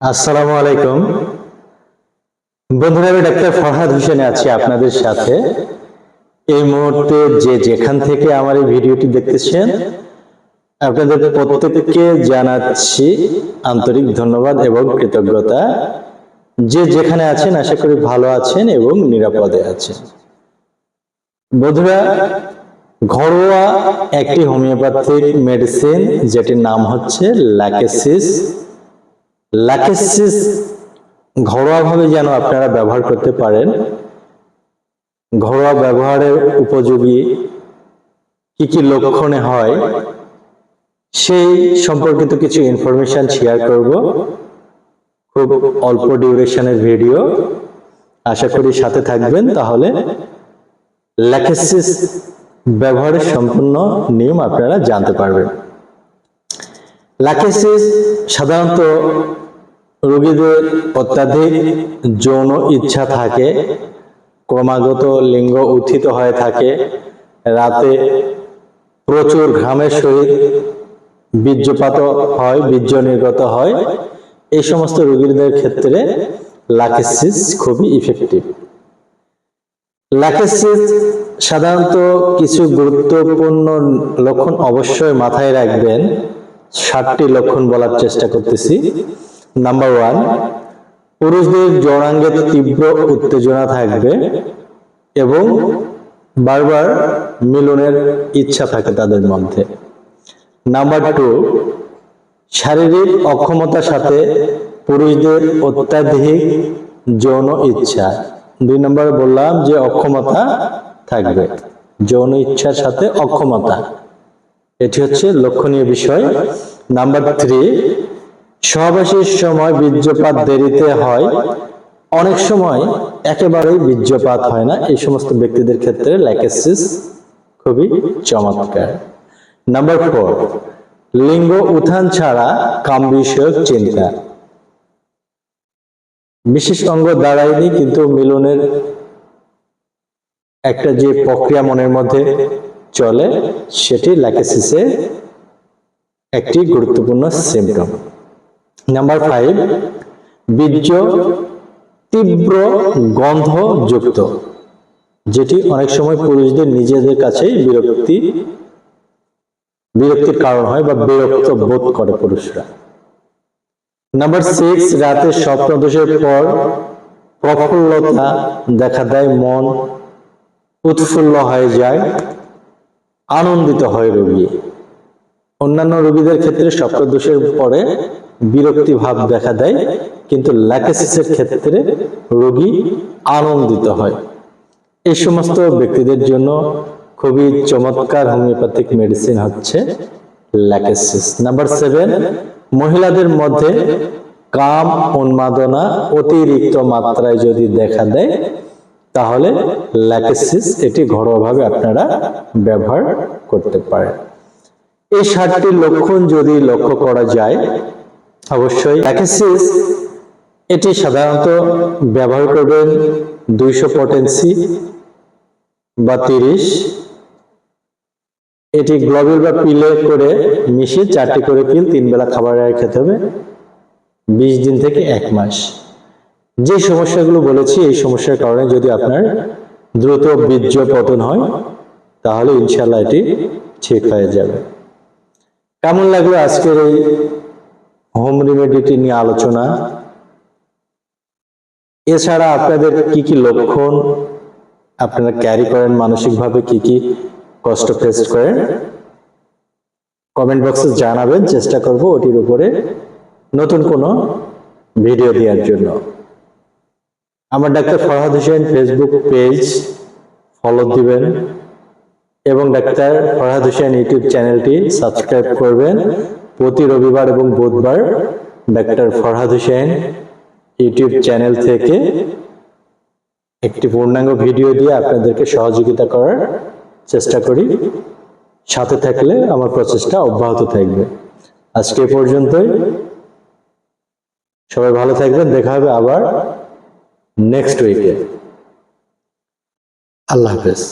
আসসালামু আলাইকুম। বন্ধুরা, আমি ডাক্তার ফরহাদ হোসেন আছি আপনাদের সাথে। এই মুহূর্তে যে যেখান থেকে আমার এই ভিডিওটি দেখতেছেন, আপনাদের প্রত্যেককে জানাচ্ছি আন্তরিক ধন্যবাদ এবং কৃতজ্ঞতা। যে যেখানে আছেন, আশা করি ভালো আছেন এবং নিরাপদে আছেন। বন্ধুরা, ঘরোয়া একটি হোমিওপ্যাথিক মেডিসিন, যেটির নাম হচ্ছে ল্যাকেসিস ল্যাকেসিস ঘরোয়াভাবে যেন আপনারা ব্যবহার করতে পারেন, ঘরোয়া ব্যবহারের উপযোগী কি কি লক্ষণে হয়, সেই সম্পর্কিত কিছু ইনফরমেশন শেয়ার করব। খুব অল্প ডিউরেশনের ভিডিও আশা করি সাথে থাকবেন, তাহলে ল্যাকেসিস ব্যবহারের সম্পূর্ণ নিয়ম আপনারা জানতে পারবেন। ল্যাকেসিস সাধারণত রোগীদের অত্যাধিক যৌন ইচ্ছা থাকে, ক্রমাগত লিঙ্গ উত্থিত হয়ে থাকে, রাতে প্রচুর ঘামের সহিত বীর্যপাত হয়, বীর্য নির্গত হয়। এই সমস্ত রোগীদের ক্ষেত্রে লাকেসিস খুবই ইফেক্টিভ লাকেসিস সাধারণত কিছু গুরুত্বপূর্ণ লক্ষণ অবশ্যই মাথায় রাখবেন। ষাটটি লক্ষণ বলার চেষ্টা করতেছি। নাম্বার ওয়ান পুরুষদের জড়াঙ্গে তীব্র উত্তেজনা থাকবে এবং বারবার মিলনের ইচ্ছা থাকে তাদের মধ্যে। নাম্বার টু শারীরিক অক্ষমতার সাথে পুরুষদের অত্যাধিক যৌন ইচ্ছা। দুই নম্বরে বললাম যে অক্ষমতা থাকবে, যৌন ইচ্ছার সাথে অক্ষমতা। এটি হচ্ছে লক্ষণীয় বিষয়। নাম্বার থ্রি সহবাসের সময় বীর্যপাত দেরিতে হয়। অনেক সময় একেবারেই বীর্যপাত হয় না। এই সমস্ত ব্যক্তিদের ক্ষেত্রে ল্যাকেসিস খুবই চমৎকার। নাম্বার ফোর লিঙ্গ উত্থান ছাড়া কাম বিষয়ক চিন্তা। বিশেষ অঙ্গ দাঁড়ায়নি কিন্তু মিলনের একটা যে প্রক্রিয়া মনের মধ্যে চলে, সেটি ল্যাকেসিসের একটি গুরুত্বপূর্ণ সিমটম নাম্বার ফাইভ বীর্য তীব্র গন্ধ যুক্ত যেটি অনেক সময় পুরুষদের নিজেদের কাছেই বিরক্তি, বিরক্তির কারণ হয় বা বিরক্ত বোধ করে পুরুষরা। নাম্বার সিক্স রাতে স্বপ্ন দোষের পর প্রফুল্লতা দেখা দেয়, মন উৎফুল্ল হয়ে যায় আনন্দিত হয় রোগী। অন্যান্য রোগীদের ক্ষেত্রে স্বপ্নদোষের পরে বিরক্তি ভাব দেখা দেয়, কিন্তু ল্যাকেসিসের ক্ষেত্রে রোগী আনন্দিত হয়। এই সমস্ত ব্যক্তিদের জন্য খুবই চমৎকার হোমিওপ্যাথিক মেডিসিন হচ্ছে ল্যাকেসিস। নাম্বার সেভেন, মহিলাদের মধ্যে কাম উন্মাদনা অতিরিক্ত মাত্রায় যদি দেখা দেয় তাহলে ল্যাকেসিস এটি ঘরোয়াভাবে আপনারা ব্যবহার করতে পারেন। এই ষাটটি লক্ষণ যদি লক্ষ্য করা যায়, অবশ্যই ল্যাকেসিস এটি সাধারণত ব্যবহার করবেন দুইশো পটেন্সি বা তিরিশ। এটি গ্লোবিল বা পিলে করে মিশিয়ে চারটি করে পিল তিন বেলা খাবার খেতে হবে, বিশ দিন থেকে এক মাস। যে সমস্যাগুলো বলেছি, এই সমস্যার কারণে যদি আপনার দ্রুত বীর্য পতন হয়, তাহলে ইনশাল্লাহ এটি ঠিক হয়ে যাবে। কেমন লাগল আজকের এই হোম রেমেডিটি নিয়ে আলোচনা? এছাড়া আপনাদের কি কি লক্ষণ, আপনারা ক্যারি করেন মানসিকভাবে, কি কি কষ্ট ফেস করেন? কমেন্ট বক্সে জানাবেন, চেষ্টা করব ওটির উপরে নতুন কোনো ভিডিও দেওয়ার জন্য। আমার doctor Farhad Hossain Facebook page follow দিবেন এবং ডাক্তার ফরহাদ হোসেন ইউটিউব চ্যানেলটি সাবস্ক্রাইব করবেন। প্রতি রবিবার এবং বুধবার doctor Farhad Hossain YouTube channel থেকে একটি পূর্ণাঙ্গ ভিডিও দিয়ে আপনাদেরকে সহযোগিতা করার চেষ্টা করি। সাথে থাকলে আমার প্রচেষ্টা অব্যাহত থাকবে। আজকে পর্যন্তই। সবাই ভালো থাকবেন। দেখা হবে আবার। নেক্সট উইকে আল্লাহ হাফেজ